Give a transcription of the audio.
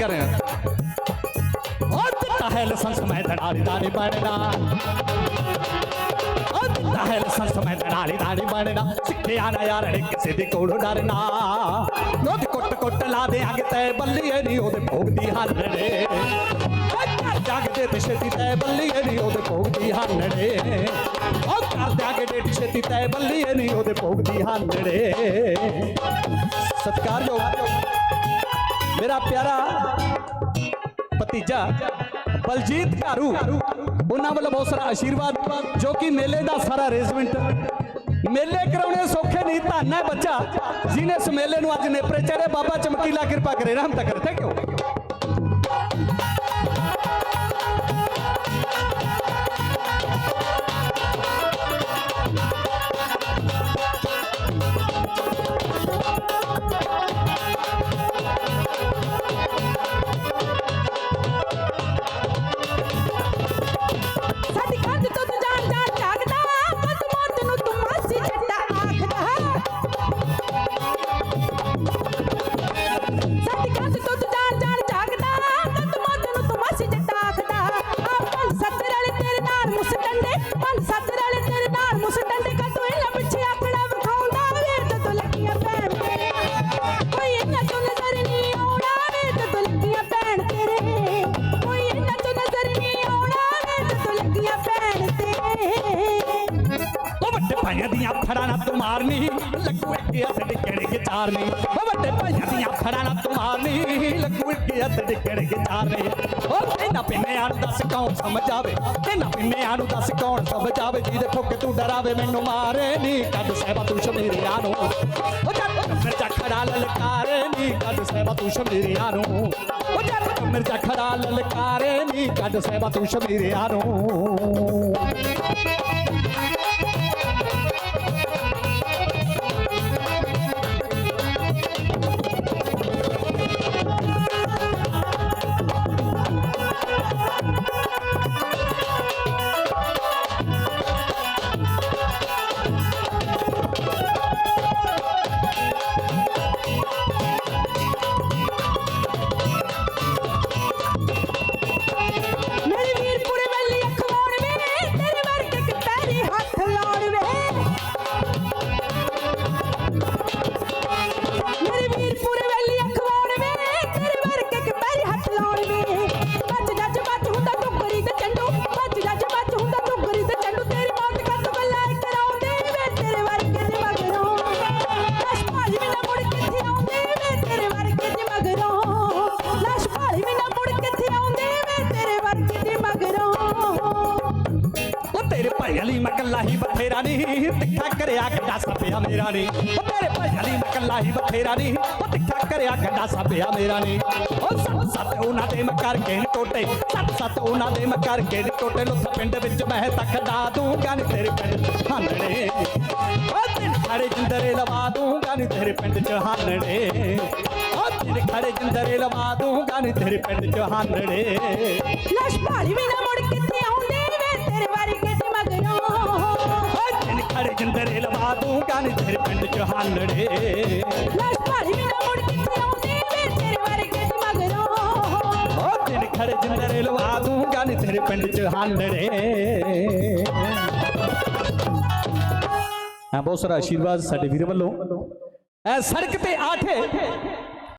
ਸ਼ਾਇਰ ਸੁਣੇ ਕਰ ਰਹੇ ਉਹ ਦਿੱਤਾ ਹੈ ਲਾਇਸੈਂਸ ਮੈਂ ਧੜਾਲੀ ਦਾ ਨਹੀਂ ਬਣਨਾ ਉਹ ਦਿੱਤਾ ਹੈ ਯਾਰ ਅੜੇ ਕਿਸੇ ਦੇ ਕੋਲੋਂ ਡਰਨਾ ਨੋਦ ਕੁੱਟ ਕੁੱਟ ਲਾ ਦੇਾਂਗੇ ਤੈ ਬੱਲੀਏ ਨਹੀਂ ਉਹਦੇ ਭੋਗਦੀ ਹਾਲੜੇ ਜਾਗਦੇ ਤੇ ਛੇਤੀ ਤੈ ਬੱਲੀਏ ਨਹੀਂ ਉਹਦੇ ਭੋਗਦੀ ਹਾਲੜੇ ਉਹ ਕਰ ਦਿਆਂਗੇ ਡੇਟ ਛੇਤੀ ਤੈ ਬੱਲੀਏ ਨਹੀਂ ਉਹਦੇ ਭੋਗਦੀ ਸਤਿਕਾਰ ਸਤਿਕਾਰਯੋਗ ਮੇਰਾ ਪਿਆਰਾ ਭਤੀਜਾ ਬਲਜੀਤ ਘਾਰੂ ਉਹਨਾਂ ਵੱਲੋਂ ਬਹੁਤ ਸਾਰਾ ਆਸ਼ੀਰਵਾਦ ਜੋ ਕਿ ਮੇਲੇ ਦਾ ਸਾਰਾ ਅਰੇਂਜਮੈਂਟ ਮੇਲੇ ਕਰਾਉਣੇ ਸੌਖੇ ਨਹੀਂ ਧੰਨ ਹੈ ਬੱਚਾ ਜਿਹਨੇ ਇਸ ਮੇਲੇ ਨੂੰ ਅੱਜ ਨੇਪਰੇ ਚੜੇ ਬਾਬਾ ਚਮਕੀਲਾ ਕਿਰਪਾ ਕਰੇ ਰਹਿਮਤ ਤੱਕ ਥੈਂਕ ਯੂ ਭਾਈਆਂ ਦੀਆਂ ਫੜਾਂ ਨਾਲ ਤੂੰ ਮਾਰਨੀ। ਲੱਗੂ ਇੱਕ ਹੱਥ ਡਿੱਗਣ ਕੇ ਚਾਰਨੀ ਉਹ ਵੱਡੇ ਭਾਈਆਂ ਦੀਆਂ ਫੜਾਂ ਨਾਲ ਤੂੰ ਮਾਰਨੀ। ਲੱਗੂ ਇੱਕ ਹੱਥ ਡਿੱਗਣ ਕੇ ਚਾਰਨੀ ਉਹ ਕਹਿੰਦਾ ਪਿੰਨਿਆਂ ਨੂੰ ਦੱਸ ਕੌਣ ਸਮਝ ਆਵੇ ਪਿੰਨਿਆਂ ਨੂੰ ਦੱਸ ਕੌਣ ਸਮਝ ਜਿਹਦੇ ਫੁੱਕ ਤੂੰ ਡਰਾਵੇ, ਮੈਨੂੰ ਮਾਰੇ ਨਹੀਂ ਕੱਢ ਸਹਿਬਾ ਤੂੰ ਸ਼ਮੀਰੀਆਂ ਨੂੰ। ਉਹ ਜੱਟ ਮਿਰਜ਼ਾ ਖੜਾ ਲਲਕਾਰੇ ਨੀ। ਕੱਢ ਸਹਿਬਾ ਤੂੰ ਸ਼ਮੀਰੀਆਂ ਨੂੰ। ਉਹ ਜੱਟ ਮਿਰਜ਼ਾ ਖੜਾ ਲਲਕਾਰੇ ਨਹੀਂ ਕੱਢ ਸਹਿਬਾ ਤੂੰ ਸ਼ਮੀਰੀਆਂ ਨੂੰ। ਕੱਲਾ ਹੀ ਬਥੇਰਾ ਨਹੀਂ ਤਿੱਖਾ ਕਰਿਆ ਕੱਡਾ ਸੱਪਿਆ ਮੇਰਾ ਨਹੀਂ ਉਹ ਤੇਰੇ ਭਾਈਆਂ ਲਈ ਮੈਂ ਕੱਲਾ ਹੀ ਬਥੇਰਾ ਨਹੀਂ ਉਹ ਤਿੱਖਾ ਕਰਿਆ ਕੱਡਾ ਸੱਪਿਆ ਮੇਰਾ ਨਹੀਂ ਉਹ ਸੱਤ ਸੱਤ ਉਹਨਾਂ ਦੇ ਮੈਂ ਕਰਕੇ ਨੀ ਟੋਟੇ। ਸੱਤ ਸੱਤ ਉਹਨਾਂ ਦੇ ਮੈਂ ਕਰਕੇ ਨੀ ਟੋਟੇ। ਲੁੱਥ ਪਿੰਡ ਵਿੱਚ ਮੈਂ ਤੱਕਦਾ ਦੂੰਗਾ ਨੀ ਤੇਰੇ ਪਿੰਡ ਚ ਹਾਨੜੇ ਉਹ ਦਿਨ ਖੜੇ ਜਿੰਦਰੇ ਲਵਾ ਦੂੰਗਾ ਨੀ ਤੇਰੇ ਪਿੰਡ ਚ ਹਾਨਣੇ। ਉਹ ਦਿਨ ਖੜੇ ਜਿੰਦਰੇ ਲਵਾ ਦੂੰਗਾ ਨੀ ਤੇਰੇ ਪਿੰਡ ਚ ਹਾਨਣੇ। ਲਾਸ਼ ਭਾਲੀ ਵੀ ਨਾ ਮੁੜ ਕਿੱਥੇ ਆਉਂਦੇ? ਦੂੰਗਾ ਨੀ ਤੇਰੇ ਪਿੰਡ ਚ ਹਾਨੜੇ ਲਾਸ਼ ਵੀ ਨਾ ਮੁੜ ਕਿੱਥੇ ਆਉਂਦੇ ਵੇ ਤੇਰੇ ਵਰਗੇ ਦੇ ਮਗਰੋਂ। ਓ ਦਿਨ ਖੜੇ ਜਿੰਦਰੇ ਲਵਾ ਦੂੰਗਾ ਨੀ ਤੇਰੇ ਪਿੰਡ ਚ ਹਾਨੜੇ ਹਾਂ ਬਹੁਤ ਸਾਰਾ ਆਸ਼ੀਰਵਾਦ ਸਾਡੇ ਵੀਰ ਵੱਲੋਂ। ਐ ਸੜਕ ਤੇ ਆਠੇ